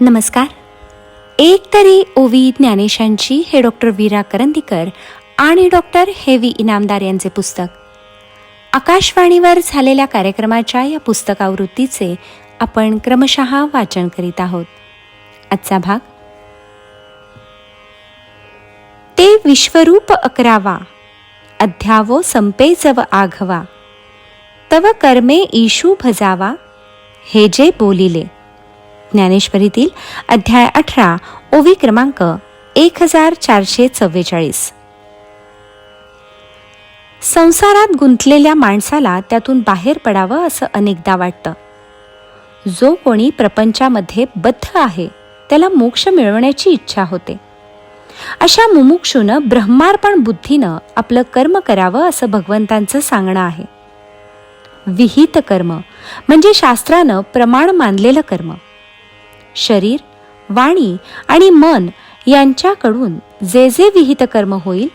नमस्कार. एक तरी ओवी ज्ञानेशांची हे डॉक्टर वीरा करंदीकर आणि डॉक्टर हेवी इनामदार यांचे पुस्तक. आकाशवाणीवर झालेल्या कार्यक्रमाच्या या पुस्तकावृत्तीचे आपण क्रमशः वाचन करीत आहोत. आजचा भाग. ते विश्वरूप अकरावा. अध्यावो संपे जव आघवा. तव कर्मे ईशू भजावा. हे जे बोलिले. ज्ञानेश्वरीतील अध्याय अठरा ओवी क्रमांक एक हजार चारशे चव्वेचाळीस. संसारात गुंतलेल्या माणसाला त्यातून बाहेर पडावं असं अनेकदा वाटतं. जो कोणी प्रपंचामध्ये बद्ध आहे त्याला मोक्ष मिळवण्याची इच्छा होते. अशा मुमुक्षूनं ब्रह्मार्पण बुद्धीनं आपलं कर्म करावं असं भगवंतांचं सांगणं आहे. विहित कर्म म्हणजे शास्त्रानं प्रमाण मानलेलं कर्म. शरीर वाणी आणि मन यांच्याकडून जे जे विहित कर्म होईल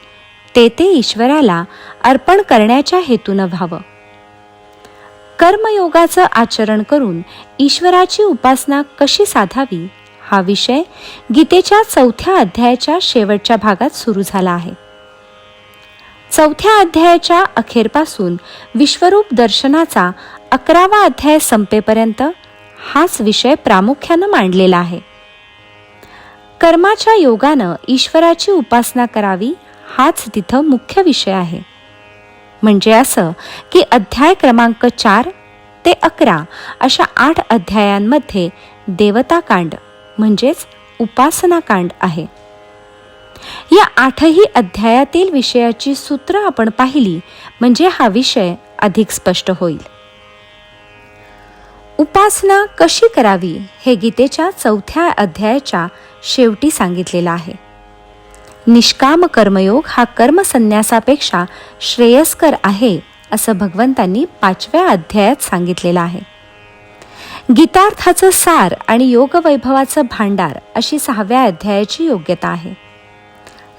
ते ते ईश्वराला अर्पण करण्याच्या हेतूनं व्हावं. कर्मयोगाचं आचरण करून ईश्वराची उपासना कशी साधावी हा विषय गीतेच्या चौथ्या अध्यायाच्या शेवटच्या भागात सुरू झाला आहे. चौथ्या अध्यायाच्या अखेरपासून विश्वरूप दर्शनाचा अकरावा अध्याय संपेपर्यंत हाच विषय प्रामुख्यानं मांडलेला आहे. कर्माच्या योगानं ईश्वराची उपासना करावी हाच तिथं मुख्य विषय आहे. म्हणजे असं की अध्याय क्रमांक चार ते अकरा अशा आठ अध्यायांमध्ये देवताकांड म्हणजेच उपासनाकांड आहे. या आठही अध्यायातील विषयाची सूत्र आपण पाहिली म्हणजे हा विषय अधिक स्पष्ट होईल. उपासना कशी करावी हे गीतेच्या चौथ्या अध्यायाच्या शेवटी सांगितलेलं आहे. निष्काम कर्मयोग हा कर्मसन्यासापेक्षा श्रेयस्कर आहे असं भगवंतांनी पाचव्या अध्यायात सांगितलेलं आहे. गीतार्थाचं सार आणि योगवैभवाचं भांडार अशी सहाव्या अध्यायाची योग्यता आहे.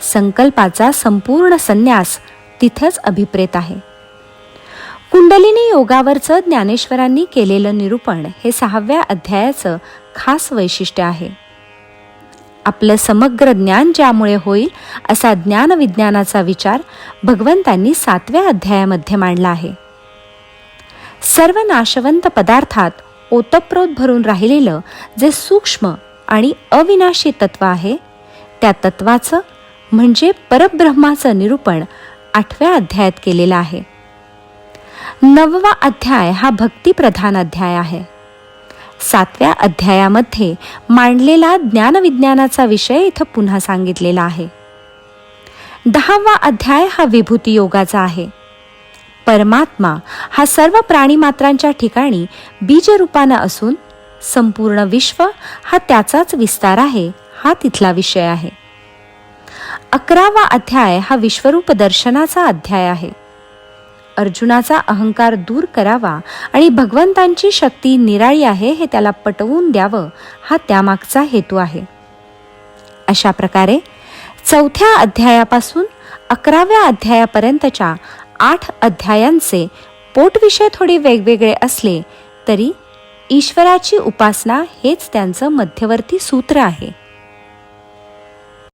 संकल्पाचा संपूर्ण संन्यास तिथंच अभिप्रेत आहे. कुंडलिनी योगावरचं ज्ञानेश्वरांनी केलेलं निरूपण हे सहाव्या अध्यायाचं खास वैशिष्ट्य आहे. आपलं समग्र ज्ञान ज्यामुळे होईल असा ज्ञानविज्ञानाचा विचार भगवंतांनी सातव्या अध्यायामध्ये मांडला आहे. सर्व नाशवंत पदार्थात ओतप्रोत भरून राहिलेलं जे सूक्ष्म आणि अविनाशी तत्व आहे त्या तत्वाचं म्हणजे परब्रह्माचं निरूपण आठव्या अध्यायात केलेलं आहे. नववा अध्याय हा भक्तिप्रधान अध्याय आहे. सातव्या अध्यायामध्ये मांडलेला ज्ञानविज्ञानाचा विषय इथं पुन्हा सांगितलेला आहे. दहावा अध्याय हा विभूती योगाचा आहे. परमात्मा हा सर्व प्राणीमात्रांच्या ठिकाणी बीजरूपानं असून संपूर्ण विश्व हा त्याचाच विस्तार आहे हा तिथला विषय आहे. अकरावा अध्याय हा विश्वरूप दर्शनाचा अध्याय आहे. अर्जुनाचा अहंकार दूर करावा आणि भगवंतांची शक्ती निराळी आहे हे त्याला पटवून द्यावं हा त्यामागचा हेतू आहे. अशा प्रकारे चौथ्या अध्यायापासून अकराव्या अध्यायापर्यंतच्या आठ अध्यायांचे पोटविषय थोडे वेगवेगळे असले तरी ईश्वराची उपासना हेच त्यांचं मध्यवर्ती सूत्र आहे.